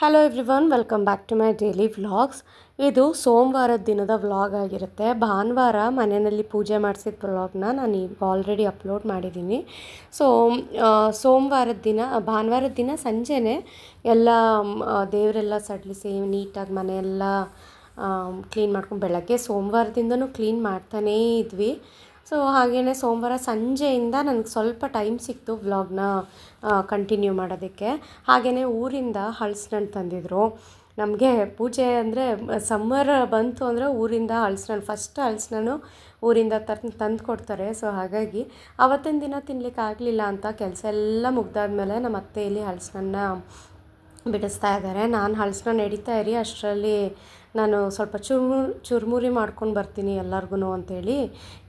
Hello everyone welcome back to my daily vlogs ಇದು ಸೋಮವಾರದ ದಿನದ ವ್ಲಾಗ್ ಆಗಿರುತ್ತೆ. ಭಾನುವಾರ ಮನೆಯಲ್ಲಿ ಪೂಜೆ ಮಾಡಿಸಿದ ವ್ಲಾಗ್ನ ನಾನು ಈಗ ಆಲ್ರೆಡಿ ಅಪ್ಲೋಡ್ ಮಾಡಿದ್ದೀನಿ ಸೊ ಸೋಮವಾರದ ದಿನ, ಭಾನುವಾರದ ದಿನ ಸಂಜೆನೇ ಎಲ್ಲ ದೇವರೆಲ್ಲ ಸಡಿಲಿಸಿ ನೀಟಾಗಿ ಮನೆಯೆಲ್ಲ ಕ್ಲೀನ್ ಮಾಡ್ಕೊಂಡು ಬೆಳಗ್ಗೆ ಸೋಮವಾರದಿಂದನೂ ಕ್ಲೀನ್ ಮಾಡ್ತಾನೇ ಇದ್ವಿ. ಸೊ ಹಾಗೇ ಸೋಮವಾರ ಸಂಜೆಯಿಂದ ನನಗೆ ಸ್ವಲ್ಪ ಟೈಮ್ ಸಿಕ್ತು ವ್ಲಾಗ್ನ ಕಂಟಿನ್ಯೂ ಮಾಡೋದಕ್ಕೆ. ಹಾಗೆಯೇ ಊರಿಂದ ಹಲಸಿನಣ್ಣು ತಂದಿದ್ರು. ನಮಗೆ ಪೂಜೆ ಅಂದರೆ ಸಮ್ಮರ್ ಬಂತು ಅಂದರೆ ಊರಿಂದ ಹಲಸಿನಣ್ಣು ಫಸ್ಟ್ ಹಲಸಿನಣ್ಣು ಊರಿಂದ ತಂದು ತಂದು ಕೊಡ್ತಾರೆ ಸೊ, ಹಾಗಾಗಿ ಅವತ್ತಿನ ದಿನ ತಿನ್ಲಿಕ್ಕೆ ಆಗಲಿಲ್ಲ ಅಂತ ಕೆಲಸ ಎಲ್ಲ ಮುಗ್ದಾದ್ಮೇಲೆ ನಮ್ಮ ಅತ್ತೆ ಇಲ್ಲಿ ಬಿಡಿಸ್ತಾ ಇದ್ದಾರೆ ನಾನು ಹಲಸಿನ ನಡೀತಾ ಇರಿ, ಅಷ್ಟರಲ್ಲಿ ನಾನು ಸ್ವಲ್ಪ ಚುರ್ಮು, ಚುರುಮುರಿ ಮಾಡ್ಕೊಂಡು ಬರ್ತೀನಿ ಎಲ್ಲರಿಗೂ ಅಂತೇಳಿ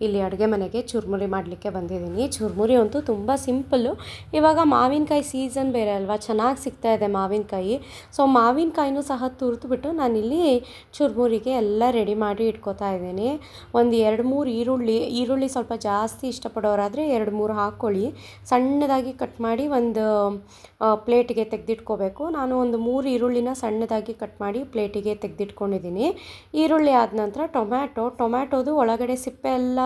ಇಲ್ಲಿ ಅಡುಗೆ ಮನೆಗೆ ಚುರುಮುರಿ ಮಾಡಲಿಕ್ಕೆ ಬಂದಿದ್ದೀನಿ. ಚುರುಮುರಿ ಅಂತೂ ತುಂಬ ಸಿಂಪಲ್ಲು. ಇವಾಗ ಮಾವಿನಕಾಯಿ ಸೀಸನ್ ಬೇರೆ ಅಲ್ವಾ? ಚೆನ್ನಾಗಿ ಸಿಗ್ತಾ ಇದೆ ಮಾವಿನಕಾಯಿ. ಸೊ ಮಾವಿನಕಾಯಿನೂ ಸಹ ತುರಿದ್ಬಿಟ್ಟು ನಾನಿಲ್ಲಿ ಚುರುಮುರಿಗೆ ಎಲ್ಲ ರೆಡಿ ಮಾಡಿ ಇಟ್ಕೋತಾ ಇದ್ದೀನಿ. ಒಂದು ಎರಡು ಮೂರು ಈರುಳ್ಳಿ ಈರುಳ್ಳಿ ಸ್ವಲ್ಪ ಜಾಸ್ತಿ ಇಷ್ಟಪಡೋರಾದರೆ ಎರಡು ಮೂರು ಹಾಕ್ಕೊಳ್ಳಿ ಸಣ್ಣದಾಗಿ ಕಟ್ ಮಾಡಿ ಒಂದು ಪ್ಲೇಟಿಗೆ ತೆಗೆದಿಟ್ಕೋಬೇಕು. ನಾನು ಒಂದು ಮೂರು ಈರುಳ್ಳಿನ ಸಣ್ಣದಾಗಿ ಕಟ್ ಮಾಡಿ ಪ್ಲೇಟಿಗೆ ತೆಗೆದಿಟ್ಕೊಂಡಿದ್ದೀನಿ. ಈರುಳ್ಳಿ ಆದ ನಂತರ ಟೊಮ್ಯಾಟೊ, ಟೊಮ್ಯಾಟೋದು ಒಳಗಡೆ ಸಿಪ್ಪೆ ಎಲ್ಲ,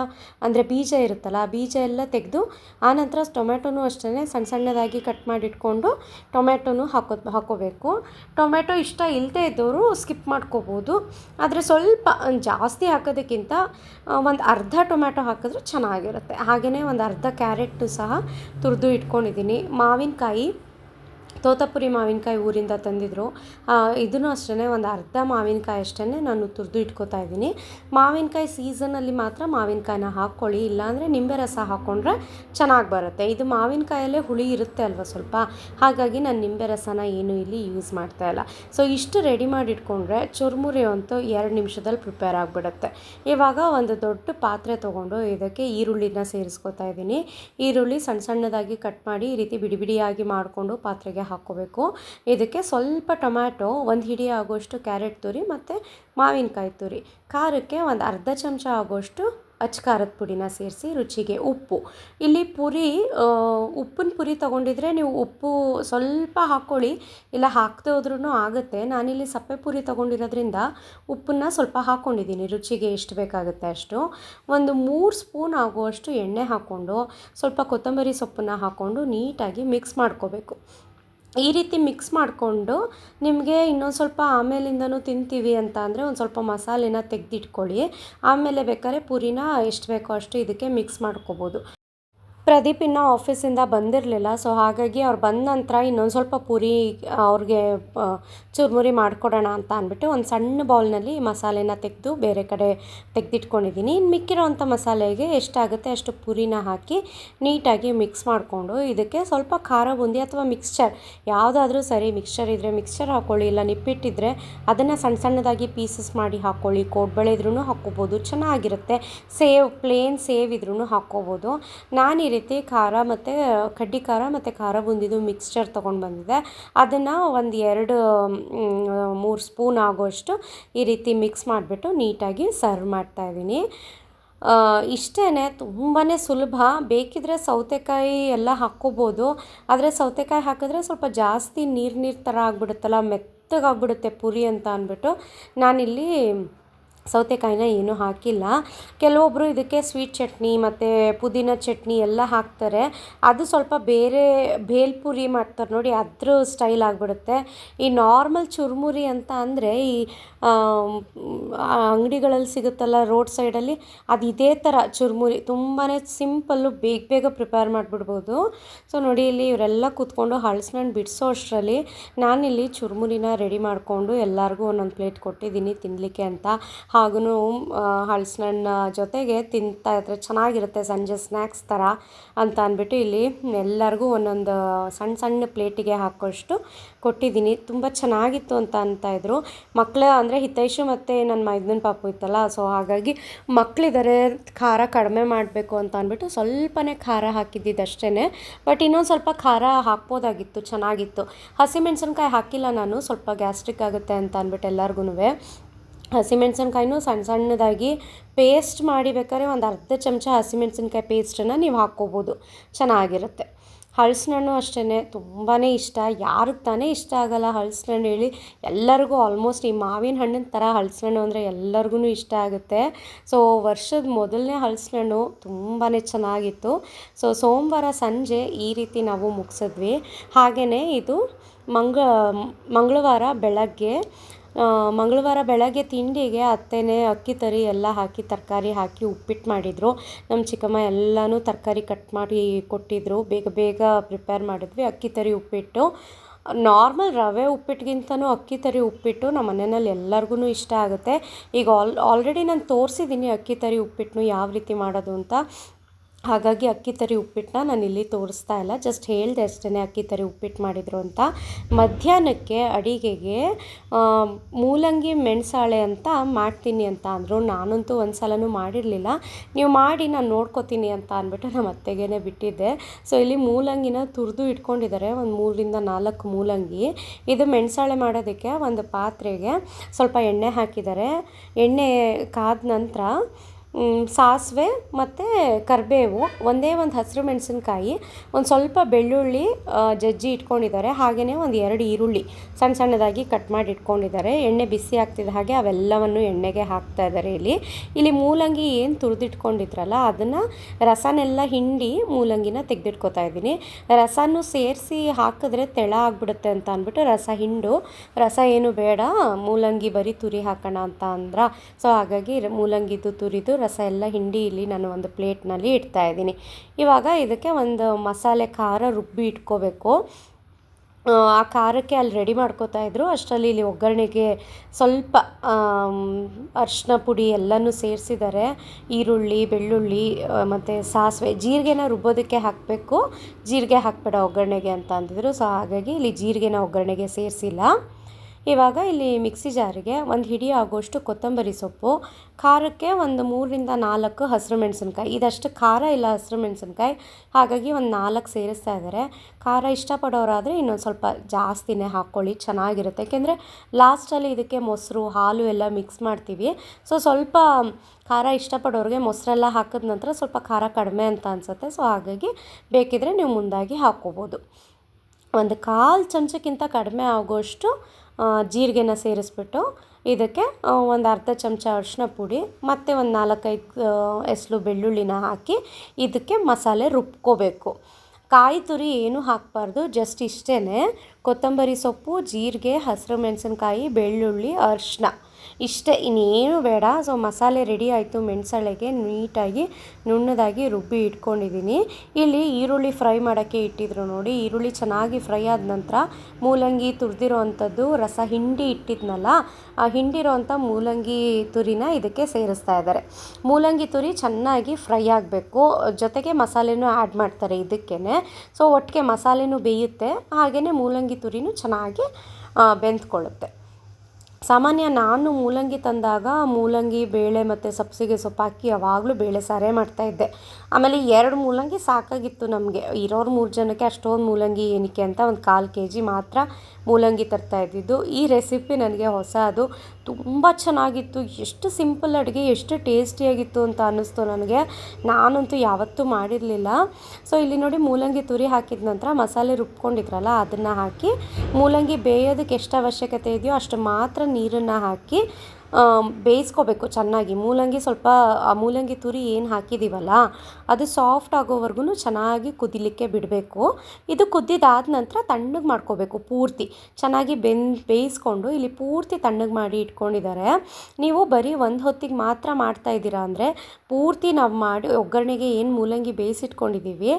ಅಂದರೆ ಬೀಜ ಇರುತ್ತಲ್ಲ, ಆ ಬೀಜ ಎಲ್ಲ ತೆಗೆದು ಆನಂತರ ಟೊಮ್ಯಾಟೊನೂ ಅಷ್ಟೇ ಸಣ್ಣ ಸಣ್ಣದಾಗಿ ಕಟ್ ಮಾಡಿಟ್ಕೊಂಡು ಟೊಮ್ಯಾಟೊನೂ ಹಾಕೋ, ಹಾಕೋಬೇಕು. ಟೊಮ್ಯಾಟೊ ಇಷ್ಟ ಇಲ್ಲದೇ ಇದ್ದವರು ಸ್ಕಿಪ್ ಮಾಡ್ಕೋಬೋದು. ಆದರೆ ಸ್ವಲ್ಪ ಜಾಸ್ತಿ ಹಾಕೋದಕ್ಕಿಂತ ಒಂದು ಅರ್ಧ ಟೊಮ್ಯಾಟೊ ಹಾಕಿದ್ರೆ ಚೆನ್ನಾಗಿರುತ್ತೆ. ಹಾಗೆಯೇ ಒಂದು ಅರ್ಧ ಕ್ಯಾರೆಟು ಸಹ ತುರಿದು ಇಟ್ಕೊಂಡಿದ್ದೀನಿ. ಮಾವಿನಕಾಯಿ ತೋತಾಪುರಿ ಮಾವಿನಕಾಯಿ ಊರಿಂದ ತಂದಿದ್ರು. ಇದನ್ನು ಅಷ್ಟೇ ಒಂದು ಅರ್ಧ ಮಾವಿನಕಾಯಿ ಅಷ್ಟೇ ನಾನು ತುರಿದು ಇಟ್ಕೋತಾ ಇದ್ದೀನಿ. ಮಾವಿನಕಾಯಿ ಸೀಸನಲ್ಲಿ ಮಾತ್ರ ಮಾವಿನಕಾಯಿನ ಹಾಕ್ಕೊಳ್ಳಿ, ಇಲ್ಲಾಂದರೆ ನಿಂಬೆ ರಸ ಹಾಕ್ಕೊಂಡ್ರೆ ಚೆನ್ನಾಗಿ ಬರುತ್ತೆ. ಇದು ಮಾವಿನಕಾಯಲ್ಲೇ ಹುಳಿ ಇರುತ್ತೆ ಅಲ್ವ ಸ್ವಲ್ಪ? ಹಾಗಾಗಿ ನಾನು ನಿಂಬೆ ರಸನ ಏನು ಇಲ್ಲಿ ಯೂಸ್ ಮಾಡ್ತಾ ಇಲ್ಲ. ಸೊ ಇಷ್ಟು ರೆಡಿ ಮಾಡಿ ಇಟ್ಕೊಂಡ್ರೆ ಚುರುಮುರಿ ಅಂತೂ ಎರಡು ನಿಮಿಷದಲ್ಲಿ ಪ್ರಿಪೇರ್ ಆಗಿಬಿಡುತ್ತೆ. ಇವಾಗ ಒಂದು ದೊಡ್ಡ ಪಾತ್ರೆ ತೊಗೊಂಡು ಇದಕ್ಕೆ ಈರುಳ್ಳಿನ ಸೇರಿಸ್ಕೊತಾ ಇದ್ದೀನಿ. ಈರುಳ್ಳಿ ಸಣ್ಣ ಸಣ್ಣದಾಗಿ ಕಟ್ ಮಾಡಿ ಈ ರೀತಿ ಬಿಡಿ ಬಿಡಿಯಾಗಿ ಮಾಡಿಕೊಂಡು ಪಾತ್ರೆಗೆ ಹಾಕ್ಕೋಬೇಕು. ಇದಕ್ಕೆ ಸ್ವಲ್ಪ ಟೊಮ್ಯಾಟೊ, ಒಂದು ಹಿಡಿ ಆಗೋಷ್ಟು ಕ್ಯಾರೆಟ್ ತುರಿ ಮತ್ತು ಮಾವಿನಕಾಯಿ ತುರಿ. ಖಾರಕ್ಕೆ ಒಂದು ಅರ್ಧ ಚಮಚ ಆಗೋಷ್ಟು ಅಚ್ಚ ಖಾರದ ಪುಡಿನ ಸೇರಿಸಿ ರುಚಿಗೆ ಉಪ್ಪು. ಇಲ್ಲಿ ಪುರಿ ಉಪ್ಪಿನ ಪುರಿ ತೊಗೊಂಡಿದ್ರೆ ನೀವು ಉಪ್ಪು ಸ್ವಲ್ಪ ಹಾಕ್ಕೊಳ್ಳಿ. ಇಲ್ಲ ಹಾಕದೇ ಹೋದ್ರೂ ಆಗುತ್ತೆ. ನಾನಿಲ್ಲಿ ಸಪ್ಪೆ ಪುರಿ ತೊಗೊಂಡಿರೋದ್ರಿಂದ ಉಪ್ಪನ್ನ ಸ್ವಲ್ಪ ಹಾಕ್ಕೊಂಡಿದ್ದೀನಿ. ರುಚಿಗೆ ಎಷ್ಟು ಬೇಕಾಗುತ್ತೆ ಅಷ್ಟು. ಒಂದು ಮೂರು ಸ್ಪೂನ್ ಆಗುವಷ್ಟು ಎಣ್ಣೆ ಹಾಕ್ಕೊಂಡು, ಸ್ವಲ್ಪ ಕೊತ್ತಂಬರಿ ಸೊಪ್ಪನ್ನು ಹಾಕ್ಕೊಂಡು ನೀಟಾಗಿ ಮಿಕ್ಸ್ ಮಾಡ್ಕೋಬೇಕು. ಈ ರೀತಿ ಮಿಕ್ಸ್ ಮಾಡಿಕೊಂಡು ನಿಮಗೆ ಇನ್ನೊಂದು ಸ್ವಲ್ಪ ಆಮೇಲಿಂದನೂ ತಿಂತೀವಿ ಅಂತ ಅಂದರೆ ಒಂದು ಸ್ವಲ್ಪ ಮಸಾಲೆನ ತೆಗೆದಿಟ್ಕೊಳ್ಳಿ. ಆಮೇಲೆ ಬೇಕಾದ್ರೆ ಪುರಿನ ಎಷ್ಟು ಬೇಕೋ ಅಷ್ಟು ಇದಕ್ಕೆ ಮಿಕ್ಸ್ ಮಾಡ್ಕೋಬೋದು. ಪ್ರದೀಪ್ ಇನ್ನೂ ಆಫೀಸಿಂದ ಬಂದಿರಲಿಲ್ಲ. ಸೊ ಹಾಗಾಗಿ ಅವ್ರು ಬಂದ ನಂತರ ಇನ್ನೊಂದು ಸ್ವಲ್ಪ ಪೂರಿ ಅವ್ರಿಗೆ ಚುರುಮುರಿ ಮಾಡಿಕೊಡೋಣ ಅಂತ ಅಂದ್ಬಿಟ್ಟು ಒಂದು ಸಣ್ಣ ಬೌಲ್ನಲ್ಲಿ ಮಸಾಲೆನ ತೆಗೆದು ಬೇರೆ ಕಡೆ ತೆಗೆದಿಟ್ಕೊಂಡಿದ್ದೀನಿ. ಇನ್ನು ಮಿಕ್ಕಿರೋವಂಥ ಮಸಾಲೆಗೆ ಎಷ್ಟಾಗುತ್ತೆ ಅಷ್ಟು ಪುರಿನ ಹಾಕಿ ನೀಟಾಗಿ ಮಿಕ್ಸ್ ಮಾಡಿಕೊಂಡು ಇದಕ್ಕೆ ಸ್ವಲ್ಪ ಖಾರ ಬೂಂದಿ ಅಥವಾ ಮಿಕ್ಸ್ಚರ್ ಯಾವುದಾದ್ರೂ ಸರಿ ಮಿಕ್ಸ್ಚರ್ ಇದ್ದರೆ ಮಿಕ್ಸ್ಚರ್ ಹಾಕ್ಕೊಳ್ಳಿ ಇಲ್ಲ ನಿಪ್ಪಿಟ್ಟಿದ್ರೆ ಅದನ್ನು ಸಣ್ಣ ಸಣ್ಣದಾಗಿ ಪೀಸಸ್ ಮಾಡಿ ಹಾಕ್ಕೊಳ್ಳಿ ಕೋಡ್ಬಳೆ ಇದ್ರೂ ಹಾಕ್ಕೋಬೋದು, ಚೆನ್ನಾಗಿರುತ್ತೆ. ಸೇವ್ ಪ್ಲೇನ್ ಸೇವ್ ಇದ್ರೂ ಹಾಕ್ಕೋಬೋದು. ನಾನು ರೀತಿ ಖಾರ ಮತ್ತು, ಕಡ್ಡಿ ಖಾರ ಮತ್ತು ಖಾರ ಬೂಂದಿದು ಮಿಕ್ಸ್ಚರ್ ತೊಗೊಂಡು ಬಂದಿದ್ದೆ ಅದನ್ನು ಒಂದು ಎರಡು ಮೂರು ಸ್ಪೂನ್ ಆಗೋಷ್ಟು ಈ ರೀತಿ ಮಿಕ್ಸ್ ಮಾಡಿಬಿಟ್ಟು ನೀಟಾಗಿ ಸರ್ವ್ ಮಾಡ್ತಾಯಿದ್ದೀನಿ ಇಷ್ಟೇ ತುಂಬಾ ಸುಲಭ. ಬೇಕಿದ್ರೆ ಸೌತೆಕಾಯಿ ಎಲ್ಲ ಹಾಕ್ಕೋಬೋದು. ಆದರೆ ಸೌತೆಕಾಯಿ ಹಾಕಿದ್ರೆ ಸ್ವಲ್ಪ ಜಾಸ್ತಿ ನೀರು ನೀರು ಥರ ಆಗ್ಬಿಡುತ್ತಲ್ಲ, ಮೆತ್ತಗಾಗ್ಬಿಡುತ್ತೆ ಪುರಿ ಅಂತ ಅಂದ್ಬಿಟ್ಟು ನಾನಿಲ್ಲಿ ಸೌತೆಕಾಯಿನ ಏನೂ ಹಾಕಿಲ್ಲ. ಕೆಲವೊಬ್ಬರು ಇದಕ್ಕೆ ಸ್ವೀಟ್ ಚಟ್ನಿ ಮತ್ತು ಪುದೀನ ಚಟ್ನಿ ಎಲ್ಲ ಹಾಕ್ತಾರೆ. ಅದು ಸ್ವಲ್ಪ ಬೇರೆ ಭೇಲ್ಪುರಿ ಮಾಡ್ತಾರೆ ನೋಡಿ, ಅದ್ರ ಸ್ಟೈಲ್ ಆಗಿಬಿಡುತ್ತೆ. ಈ ನಾರ್ಮಲ್ ಚುರುಮುರಿ ಅಂತ ಅಂದರೆ ಈ ಅಂಗಡಿಗಳಲ್ಲಿ ಸಿಗುತ್ತಲ್ಲ ರೋಡ್ ಸೈಡಲ್ಲಿ ಅದು ಇದೇ ಥರ ಚುರುಮುರಿ. ತುಂಬಾ ಸಿಂಪಲ್ಲು ಬೇಗ ಬೇಗ ಪ್ರಿಪೇರ್ ಮಾಡಿಬಿಡ್ಬೋದು. ಸೊ ನೋಡಿ ಇಲ್ಲಿ ಇವರೆಲ್ಲ ಕೂತ್ಕೊಂಡು ಹಲಸಿನಣ್ಣು ಬಿಡಿಸೋ ಅಷ್ಟರಲ್ಲಿ ನಾನಿಲ್ಲಿ ಚುರುಮುರಿನ ರೆಡಿ ಮಾಡಿಕೊಂಡು ಎಲ್ಲರಿಗೂ ಒಂದೊಂದು ಪ್ಲೇಟ್ ಕೊಟ್ಟಿದ್ದೀನಿ ತಿನ್ನಲಿಕ್ಕೆ ಅಂತ. ಹಾಗೂ ಹಲಸಿನಣ್ಣ ಜೊತೆಗೆ ತಿಂತಾ ಇದ್ರೆ ಚೆನ್ನಾಗಿರುತ್ತೆ ಸಂಜೆ ಸ್ನ್ಯಾಕ್ಸ್ ಥರ ಅಂತ ಅಂದ್ಬಿಟ್ಟು ಇಲ್ಲಿ ಎಲ್ಲರಿಗೂ ಒಂದೊಂದು ಸಣ್ಣ ಸಣ್ಣ ಪ್ಲೇಟಿಗೆ ಹಾಕೋಷ್ಟು ಕೊಟ್ಟಿದ್ದೀನಿ. ತುಂಬ ಚೆನ್ನಾಗಿತ್ತು ಅಂತ ಅಂತಾಯಿದ್ರು ಮಕ್ಕಳ ಅಂದರೆ ಹಿತೈಷು ಮತ್ತು ನನ್ನ ಮೈದನ ಪಾಪು ಇತ್ತಲ್ಲ, ಸೊ ಹಾಗಾಗಿ ಮಕ್ಕಳಿದ್ದಾರೆ ಖಾರ ಕಡಿಮೆ ಮಾಡಬೇಕು ಅಂತ ಅಂದ್ಬಿಟ್ಟು ಸ್ವಲ್ಪನೇ ಖಾರ ಹಾಕಿದ್ದಿದ್ದು ಅಷ್ಟೇ ಬಟ್ ಇನ್ನೊಂದು ಸ್ವಲ್ಪ ಖಾರ ಹಾಕ್ಬೋದಾಗಿತ್ತು, ಚೆನ್ನಾಗಿತ್ತು. ಹಸಿಮೆಣಸಿನ್ಕಾಯಿ ಹಾಕಿಲ್ಲ ನಾನು, ಸ್ವಲ್ಪ ಗ್ಯಾಸ್ಟ್ರಿಕ್ ಆಗುತ್ತೆ ಅಂತ ಅಂದ್ಬಿಟ್ಟು ಎಲ್ಲರಿಗೂ ಹಸಿಮೆಣ್ಸಿನ್ಕಾಯಿನೂ ಸಣ್ಣ ಸಣ್ಣದಾಗಿ ಪೇಸ್ಟ್ ಮಾಡಿ ಬೇಕಾದ್ರೆ ಒಂದು ಅರ್ಧ ಚಮಚ ಹಸಿಮೆಣ್ಸಿನ್ಕಾಯಿ ಪೇಸ್ಟನ್ನು ನೀವು ಹಾಕ್ಕೋಬೋದು. ಚೆನ್ನಾಗಿರುತ್ತೆ. ಹಲ್ಸಿನಣ್ಣು ಅಷ್ಟೇ ತುಂಬಾ ಇಷ್ಟ. ಯಾರಿಗೆ ತಾನೇ ಇಷ್ಟ ಆಗಲ್ಲ ಹಲ್ಸಿನಣ್ಣು ಹೇಳಿ. ಎಲ್ಲರಿಗೂ ಆಲ್ಮೋಸ್ಟ್ ಈ ಮಾವಿನ ಹಣ್ಣಿನ ಥರ ಹಲ್ಸಿನಣ್ಣು ಅಂದರೆ ಎಲ್ಲರಿಗೂ ಇಷ್ಟ ಆಗುತ್ತೆ. ಸೊ ವರ್ಷದ ಮೊದಲನೇ ಹಲ್ಸಿನಣ್ಣು ತುಂಬಾ ಚೆನ್ನಾಗಿತ್ತು. ಸೊ ಸೋಮವಾರ ಸಂಜೆ ಈ ರೀತಿ ನಾವು ಮುಗಿಸಿದ್ವಿ. ಹಾಗೆಯೇ ಇದು ಮಂಗ, ಮಂಗಳವಾರ ಬೆಳಗ್ಗೆ ಮಂಗಳವಾರ ಬೆಳಗ್ಗೆ ತಿಂಡಿಗೆ ಅತ್ತೆನೇ ಅಕ್ಕಿ ತರಿ ಎಲ್ಲ ಹಾಕಿ, ತರಕಾರಿ ಹಾಕಿ ಉಪ್ಪಿಟ್ಟು ಮಾಡಿದರು. ನಮ್ಮ ಚಿಕ್ಕಮ್ಮ ಎಲ್ಲನೂ ತರಕಾರಿ ಕಟ್ ಮಾಡಿ ಕೊಟ್ಟಿದ್ದರು ಬೇಗ ಬೇಗ ಪ್ರಿಪೇರ್ ಮಾಡಿದ್ವಿ, ಅಕ್ಕಿ ತರಿ ಉಪ್ಪಿಟ್ಟು. ನಾರ್ಮಲ್ ರವೆ ಉಪ್ಪಿಟ್ಟಿಗಿಂತನೂ ಅಕ್ಕಿ ತರಿ ಉಪ್ಪಿಟ್ಟು ನಮ್ಮ ಮನೆಯಲ್ಲಿ ಎಲ್ಲರಿಗೂ ಇಷ್ಟ ಆಗುತ್ತೆ. ಈಗ ಆಲ್, ಆಲ್ರೆಡಿ ನಾನು ತೋರಿಸಿದ್ದೀನಿ ಅಕ್ಕಿ ತರಿ ಉಪ್ಪಿಟ್ಟನ್ನು ಯಾವ ರೀತಿ ಮಾಡೋದು ಅಂತ. ಹಾಗಾಗಿ ಅಕ್ಕಿ ತರಿ ಉಪ್ಪಿಟ್ಟನ್ನ ನಾನು ಇಲ್ಲಿ ತೋರಿಸ್ತಾ ಇಲ್ಲ. ಜಸ್ಟ್ ಹೇಳಿದೆ ಅಷ್ಟೇ ಅಕ್ಕಿ ತರಿ ಉಪ್ಪಿಟ್ಟು ಮಾಡಿದರು ಅಂತ. ಮಧ್ಯಾಹ್ನಕ್ಕೆ ಅಡಿಗೆಗೆ ಮೂಲಂಗಿ ಮೆಣಸಾಳೆ ಅಂತ ಮಾಡ್ತೀನಿ ಅಂತ ಅಂದರು. ನಾನಂತೂ ಒಂದು ಸಲನೂ ಮಾಡಿರಲಿಲ್ಲ. ನೀವು ಮಾಡಿ ನಾನು ನೋಡ್ಕೋತೀನಿ ಅಂತ ಅಂದ್ಬಿಟ್ಟು ನಮ್ಮ ಅತ್ತೆಗೇ ಬಿಟ್ಟಿದ್ದೆ. ಸೊ ಇಲ್ಲಿ ಮೂಲಂಗಿನ ತುರಿದು ಇಟ್ಕೊಂಡಿದ್ದಾರೆ. ಒಂದು ಮೂರರಿಂದ ನಾಲ್ಕು ಮೂಲಂಗಿ. ಇದು ಮೆಣಸಾಳೆ ಮಾಡೋದಕ್ಕೆ ಒಂದು ಪಾತ್ರೆಗೆ ಸ್ವಲ್ಪ ಎಣ್ಣೆ ಹಾಕಿದ್ದಾರೆ. ಎಣ್ಣೆ ಕಾದ ನಂತರ ಸಾಸಿವೆ ಮತ್ತು ಕರಿಬೇವು, ಒಂದೇ ಒಂದು ಹಸಿರು ಮೆಣಸಿನ್ಕಾಯಿ, ಒಂದು ಸ್ವಲ್ಪ ಬೆಳ್ಳುಳ್ಳಿ ಜಜ್ಜಿ ಇಟ್ಕೊಂಡಿದ್ದಾರೆ. ಹಾಗೆಯೇ ಒಂದು ಎರಡು ಈರುಳ್ಳಿ ಸಣ್ಣ ಸಣ್ಣದಾಗಿ ಕಟ್ ಮಾಡಿ ಇಟ್ಕೊಂಡಿದ್ದಾರೆ. ಎಣ್ಣೆ ಬಿಸಿ ಆಗ್ತಿದ್ದ ಹಾಗೆ ಅವೆಲ್ಲವನ್ನು ಎಣ್ಣೆಗೆ ಹಾಕ್ತಾ ಇದ್ದಾರೆ ಇಲ್ಲಿ. ಇಲ್ಲಿ ಮೂಲಂಗಿ ಏನು ತುರಿದಿಟ್ಕೊಂಡಿದ್ರಲ್ಲ, ಅದನ್ನು ರಸನೆಲ್ಲ ಹಿಂಡಿ ಮೂಲಂಗಿನ ತೆಗೆದಿಟ್ಕೊತಾ ಇದ್ದೀನಿ. ರಸನೂ ಸೇರಿಸಿ ಹಾಕಿದ್ರೆ ತೆಳ ಆಗಿಬಿಡುತ್ತೆ ಅಂತ ಅಂದ್ಬಿಟ್ಟು ರಸ ಹಿಂಡು. ರಸ ಏನು ಬೇಡ, ಮೂಲಂಗಿ ಬರೀ ತುರಿ ಹಾಕೋಣ ಅಂತ ಅಂದ್ರೆ. ಸೊ ಹಾಗಾಗಿ ಮೂಲಂಗಿದು ತುರಿದು ರಸ ಎಲ್ಲ ಹಿಂಡಿ ಇಲ್ಲಿ ನಾನು ಒಂದು ಪ್ಲೇಟ್ನಲ್ಲಿ ಇಡ್ತಾ ಇದ್ದೀನಿ. ಇವಾಗ ಇದಕ್ಕೆ ಒಂದು ಮಸಾಲೆ ಖಾರ ರುಬ್ಬಿ ಇಟ್ಕೋಬೇಕು. ಆ ಖಾರಕ್ಕೆ ಅಲ್ಲಿ ರೆಡಿ ಮಾಡ್ಕೋತಾ ಇದ್ರು. ಅಷ್ಟರಲ್ಲಿ ಇಲ್ಲಿ ಒಗ್ಗರಣೆಗೆ ಸ್ವಲ್ಪ ಅರಿಶಿನ ಪುಡಿ ಎಲ್ಲನೂ ಸೇರಿಸಿದ್ದಾರೆ. ಈರುಳ್ಳಿ, ಬೆಳ್ಳುಳ್ಳಿ ಮತ್ತು ಸಾಸಿವೆ, ಜೀರಿಗೆನ ರುಬ್ಬೋದಕ್ಕೆ ಹಾಕಬೇಕು. ಜೀರಿಗೆ ಹಾಕ್ಬೇಡ ಒಗ್ಗರಣೆಗೆ ಅಂತ ಅಂದಿದ್ರು. ಸೊ ಹಾಗಾಗಿ ಇಲ್ಲಿ ಜೀರಿಗೆನ ಒಗ್ಗರಣೆಗೆ ಸೇರಿಸಿಲ್ಲ. ಇವಾಗ ಇಲ್ಲಿ ಮಿಕ್ಸಿ ಜಾರಿಗೆ ಒಂದು ಹಿಡಿ ಆಗೋಷ್ಟು ಕೊತ್ತಂಬರಿ ಸೊಪ್ಪು, ಖಾರಕ್ಕೆ ಒಂದು ಮೂರರಿಂದ ನಾಲ್ಕು ಹಸಿರು ಮೆಣಸಿನ್ಕಾಯಿ ಇದಷ್ಟು ಖಾರ ಇಲ್ಲ ಹಸಿರು ಮೆಣಸಿನ್ಕಾಯಿ ಹಾಗಾಗಿ ಒಂದು ನಾಲ್ಕು ಸೇರಿಸ್ತಾ ಇದ್ದಾರೆ ಖಾರ ಇಷ್ಟಪಡೋರಾದರೆ ಇನ್ನೊಂದು ಸ್ವಲ್ಪ ಜಾಸ್ತಿನೇ ಹಾಕ್ಕೊಳ್ಳಿ ಚೆನ್ನಾಗಿರುತ್ತೆ. ಯಾಕೆಂದರೆ ಲಾಸ್ಟಲ್ಲಿ ಇದಕ್ಕೆ ಮೊಸರು, ಹಾಲು ಎಲ್ಲ ಮಿಕ್ಸ್ ಮಾಡ್ತೀವಿ. ಸೊ ಸ್ವಲ್ಪ ಖಾರ ಇಷ್ಟಪಡೋರಿಗೆ ಮೊಸರೆಲ್ಲ ಹಾಕಿದ ನಂತರ ಸ್ವಲ್ಪ ಖಾರ ಕಡಿಮೆ ಅಂತ ಅನಿಸುತ್ತೆ. ಸೊ ಹಾಗಾಗಿ ಬೇಕಿದ್ರೆ ನೀವು ಮುಂದಾಗಿ ಹಾಕ್ಕೋಬೋದು. ಒಂದು ಕಾಲು ಚಮಚಕ್ಕಿಂತ ಕಡಿಮೆ ಆಗೋಷ್ಟು ಜೀರಿಗೆನ ಸೇರಿಸ್ಬಿಟ್ಟು ಇದಕ್ಕೆ ಒಂದು ಅರ್ಧ ಚಮಚ ಅರಿಶಿನ ಪುಡಿ, ಮತ್ತು ಒಂದು ನಾಲ್ಕೈದು ಎಸಳು ಬೆಳ್ಳುಳ್ಳಿನ ಹಾಕಿ ಇದಕ್ಕೆ ಮಸಾಲೆ ರುಬ್ಕೋಬೇಕು. ಕಾಯಿ ತುರಿ ಏನೂ ಹಾಕಬಾರ್ದು ಜಸ್ಟ್ ಇಷ್ಟೇ ಕೊತ್ತಂಬರಿ ಸೊಪ್ಪು, ಜೀರಿಗೆ, ಹಸಿರು ಮೆಣಸಿನ್ಕಾಯಿ, ಬೆಳ್ಳುಳ್ಳಿ ಅರಿಶಿನ ಇಷ್ಟೇ, ಇನ್ನೇನು ಬೇಡ. ಸೊ ಮಸಾಲೆ ರೆಡಿ ಆಯಿತು ಮೆಣಸಳೆಗೆ ನೀಟಾಗಿ ನುಣ್ಣದಾಗಿ ರುಬ್ಬಿ ಇಟ್ಕೊಂಡಿದ್ದೀನಿ ಇಲ್ಲಿ ಈರುಳ್ಳಿ ಫ್ರೈ ಮಾಡೋಕ್ಕೆ ಇಟ್ಟಿದ್ರು ನೋಡಿ. ಈರುಳ್ಳಿ ಚೆನ್ನಾಗಿ ಫ್ರೈ ಆದ ನಂತರ ಮೂಲಂಗಿ ತುರಿದಿರೋ ಅಂಥದ್ದು ರಸ ಹಿಂಡಿ ಇಟ್ಟಿದ್ನಲ್ಲ, ಆ ಹಿಂಡಿರೋ ಅಂಥ ಮೂಲಂಗಿ ತುರಿನ ಇದಕ್ಕೆ ಸೇರಿಸ್ತಾ ಇದ್ದಾರೆ. ಮೂಲಂಗಿ ತುರಿ ಚೆನ್ನಾಗಿ ಫ್ರೈ ಆಗಬೇಕು. ಜೊತೆಗೆ ಮಸಾಲೆನೂ ಆ್ಯಡ್ ಮಾಡ್ತಾರೆ ಇದಕ್ಕೇ ಸೊ ಒಟ್ಟಿಗೆ ಮಸಾಲೆನೂ ಬೇಯುತ್ತೆ. ಹಾಗೆಯೇ ಮೂಲಂಗಿ ತುರಿನೂ ಚೆನ್ನಾಗಿ ಬೆಂದ್ಕೊಳ್ಳುತ್ತೆ. ಸಾಮಾನ್ಯ ನಾನು ಮೂಲಂಗಿ ತಂದಾಗ ಮೂಲಂಗಿ, ಬೇಳೆ ಮತ್ತು ಸಬ್ಸಿಗೆ ಸೊಪ್ಪು ಹಾಕಿ ಯಾವಾಗಲೂ ಬೇಳೆ ಸಾರೇ ಮಾಡ್ತಾಯಿದ್ದೆ ಆಮೇಲೆ ಎರಡು ಮೂಲಂಗಿ ಸಾಕಾಗಿತ್ತು ನಮಗೆ. ಇರೋರು ಮೂರು ಜನಕ್ಕೆ ಅಷ್ಟೊಂದು ಮೂಲಂಗಿ ಏನಕ್ಕೆ ಅಂತ ಒಂದು ಕಾಲು ಕೆ ಜಿ ಮಾತ್ರ ಮೂಲಂಗಿ ತರ್ತಾ ಇದ್ದಿದ್ದು. ಈ ರೆಸಿಪಿ ನನಗೆ ಹೊಸ, ಅದು ತುಂಬ ಚೆನ್ನಾಗಿತ್ತು. ಎಷ್ಟು ಸಿಂಪಲ್ ಅಡುಗೆ, ಎಷ್ಟು ಟೇಸ್ಟಿಯಾಗಿತ್ತು ಅಂತ ಅನ್ನಿಸ್ತು ನನಗೆ. ನಾನಂತೂ ಯಾವತ್ತೂ ಮಾಡಿರಲಿಲ್ಲ. ಸೊ, ಇಲ್ಲಿ ನೋಡಿ ಮೂಲಂಗಿ ತುರಿ ಹಾಕಿದ ನಂತರ ಮಸಾಲೆ ರುಬ್ಕೊಂಡಿದ್ರಲ್ಲ, ಅದನ್ನು ಹಾಕಿ ಮೂಲಂಗಿ ಬೇಯೋದಕ್ಕೆ ಎಷ್ಟು ಅವಶ್ಯಕತೆ ಇದೆಯೋ ಅಷ್ಟು ಮಾತ್ರ ನೀರನ್ನು ಹಾಕಿ ಬೇಯಿಸ್ಕೋಬೇಕು ಚೆನ್ನಾಗಿ. ಮೂಲಂಗಿ ಸ್ವಲ್ಪ, ಆ ಮೂಲಂಗಿ ತುರಿ ಏನು ಹಾಕಿದ್ದೀವಲ್ಲ ಅದು ಸಾಫ್ಟ್ ಆಗೋವರೆಗೂ ಚೆನ್ನಾಗಿ ಕುದಿಲಿಕ್ಕೆ ಬಿಡಬೇಕು. ಇದು ಕುದ್ದಿದಾದ ನಂತರ ತಣ್ಣಗೆ ಮಾಡ್ಕೋಬೇಕು ಪೂರ್ತಿ. ಚೆನ್ನಾಗಿ ಬೆಂದು, ಬೇಯಿಸ್ಕೊಂಡು ಇಲ್ಲಿ ಪೂರ್ತಿ ತಣ್ಣಗೆ ಮಾಡಿ ಇಟ್ಕೊಂಡಿದ್ದಾರೆ. ನೀವು ಬರೀ ಒಂದು ಹೊತ್ತಿಗೆ ಮಾತ್ರ ಮಾಡ್ತಾ ಇದ್ದೀರಾ ಅಂದರೆ ಪೂರ್ತಿ ನಾವು ಮಾಡಿ, ಒಗ್ಗರಣೆಗೆ ಏನು ಮೂಲಂಗಿ ಬೇಯಿಸಿಟ್ಕೊಂಡಿದ್ದೀವಿ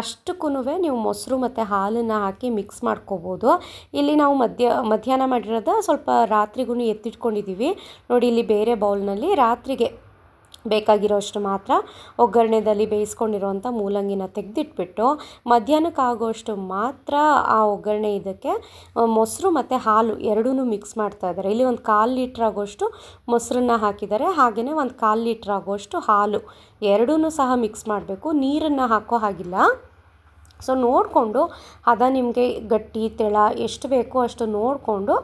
ಅಷ್ಟಕ್ಕೂ ನೀವು ಮೊಸರು ಮತ್ತು ಹಾಲನ್ನು ಹಾಕಿ ಮಿಕ್ಸ್ ಮಾಡ್ಕೋಬೋದು. ಇಲ್ಲಿ ನಾವು ಮಧ್ಯ, ಮಧ್ಯಾಹ್ನ ಮಾಡಿರೋದು ಸ್ವಲ್ಪ ರಾತ್ರಿಗೂ ಎತ್ತಿಟ್ಕೊಂಡಿದ್ದೀವಿ ನೋಡಿ, ಇಲ್ಲಿ ಬೇರೆ ಬೌಲ್ನಲ್ಲಿ ರಾತ್ರಿಗೆ ಬೇಕಾಗಿರೋಷ್ಟು ಮಾತ್ರ ಒಗ್ಗರಣೆದಲ್ಲಿ ಬೇಯಿಸ್ಕೊಂಡಿರುವಂಥ ಮೂಲಂಗಿನ ತೆಗೆದಿಟ್ಬಿಟ್ಟು ಮಧ್ಯಾಹ್ನಕ್ಕಾಗೋಷ್ಟು ಮಾತ್ರ ಆ ಒಗ್ಗರಣೆ ಇದಕ್ಕೆ ಮೊಸರು ಮತ್ತು ಹಾಲು ಎರಡೂ ಮಿಕ್ಸ್ ಮಾಡ್ತಾ ಇದ್ದಾರೆ. ಇಲ್ಲಿ ಒಂದು ಕಾಲು ಲೀಟ್ರ್ ಆಗೋಷ್ಟು ಮೊಸರನ್ನ ಹಾಕಿದ್ದಾರೆ. ಹಾಗೆಯೇ ಒಂದು ಕಾಲು ಲೀಟ್ರ್ ಆಗೋಷ್ಟು ಹಾಲು ಎರಡೂ ಸಹ ಮಿಕ್ಸ್ ಮಾಡಬೇಕು. ನೀರನ್ನು ಹಾಕೋ ಹಾಗಿಲ್ಲ. ಸೊ ನೋಡಿಕೊಂಡು ಹದ ನಿಮಗೆ ಗಟ್ಟಿ, ತೆಳ ಎಷ್ಟು ಬೇಕೋ ಅಷ್ಟು ನೋಡಿಕೊಂಡು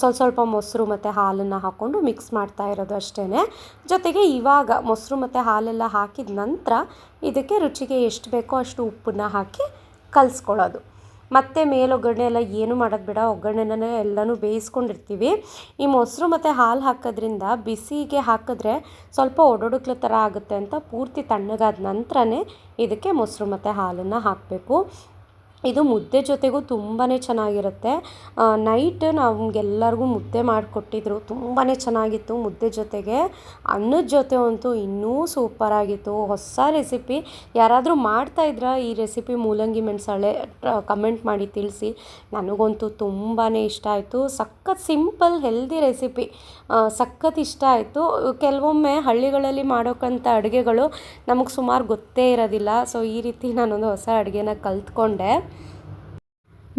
ಸ್ವಲ್ಪ ಸ್ವಲ್ಪ ಮೊಸರು ಮತ್ತು ಹಾಲನ್ನು ಹಾಕ್ಕೊಂಡು ಮಿಕ್ಸ್ ಮಾಡ್ತಾ ಇರೋದು ಅಷ್ಟೇ ಜೊತೆಗೆ ಇವಾಗ ಮೊಸರು ಮತ್ತು ಹಾಲೆಲ್ಲ ಹಾಕಿದ ನಂತರ, ಇದಕ್ಕೆ ರುಚಿಗೆ ಎಷ್ಟು ಬೇಕೋ ಅಷ್ಟು ಉಪ್ಪನ್ನು ಹಾಕಿ ಕಲಿಸ್ಕೊಳ್ಳೋದು. ಮತ್ತು ಮೇಲೆ ಒಗ್ಗರಣೆ ಎಲ್ಲ ಏನು ಮಾಡೋದು ಬೇಡ ಒಗ್ಗರಣೆನೇ ಎಲ್ಲನೂ ಬೇಯಿಸ್ಕೊಂಡಿರ್ತೀವಿ. ಈ ಮೊಸರು ಮತ್ತು ಹಾಲು ಹಾಕೋದ್ರಿಂದ ಬಿಸಿಗೆ ಹಾಕಿದ್ರೆ ಸ್ವಲ್ಪ ಒಡೊಡುಕ್ಲ ಥರ ಆಗುತ್ತೆ ಅಂತ ಪೂರ್ತಿ ತಣ್ಣಗಾದ ನಂತರನೇ ಇದಕ್ಕೆ ಮೊಸರು ಮತ್ತು ಹಾಲನ್ನು ಹಾಕಬೇಕು. ಇದು ಮುದ್ದೆ ಜೊತೆಗೂ ತುಂಬಾ ಚೆನ್ನಾಗಿರುತ್ತೆ. ನೈಟ್ ನಮಗೆಲ್ಲರಿಗೂ ಮುದ್ದೆ ಮಾಡಿಕೊಟ್ಟಿದ್ರು. ತುಂಬಾ ಚೆನ್ನಾಗಿತ್ತು ಮುದ್ದೆ ಜೊತೆಗೆ. ಅನ್ನದ ಜೊತೆ ಅಂತೂ ಇನ್ನೂ ಸೂಪರಾಗಿತ್ತು ಹೊಸ ರೆಸಿಪಿ ಯಾರಾದರೂ ಮಾಡ್ತಾಯಿದ್ರಾ ಈ ರೆಸಿಪಿ ಮೂಲಂಗಿ ಮೆಣಸಳೆ? ಕಮೆಂಟ್ ಮಾಡಿ ತಿಳಿಸಿ. ನನಗಂತೂ ತುಂಬಾ ಇಷ್ಟ ಆಯಿತು. ಸಖತ್ ಸಿಂಪಲ್ ಹೆಲ್ದಿ ರೆಸಿಪಿ ಸಖತ್ ಇಷ್ಟ ಆಯಿತು. ಕೆಲವೊಮ್ಮೆ ಹಳ್ಳಿಗಳಲ್ಲಿ ಮಾಡೋಕ್ಕಂಥ ಅಡುಗೆಗಳು ನಮಗೆ ಸುಮಾರು ಗೊತ್ತೇ ಇರೋದಿಲ್ಲ. ಸೊ ಈ ರೀತಿ ನಾನೊಂದು ಹೊಸ ಅಡುಗೆನ ಕಲ್ತ್ಕೊಂಡೆ.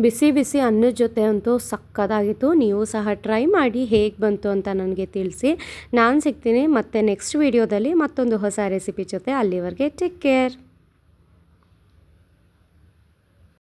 ಬಿಸಿ ಬಿಸಿ ಅನ್ನದ ಜೊತೆ ಅಂತೂ ಸಕ್ಕದಾಗಿತ್ತು. ನೀವು ಸಹ ಟ್ರೈ ಮಾಡಿ ಹೇಗೆ ಬಂತು ಅಂತ ನನಗೆ ತಿಳಿಸಿ. ನಾನು ಸಿಗ್ತೀನಿ ಮತ್ತೆ ನೆಕ್ಸ್ಟ್ ವೀಡಿಯೋದಲ್ಲಿ ಮತ್ತೊಂದು ಹೊಸ ರೆಸಿಪಿ ಜೊತೆ ಅಲ್ಲಿವರೆಗೆ ಟೇಕ್ ಕೇರ್.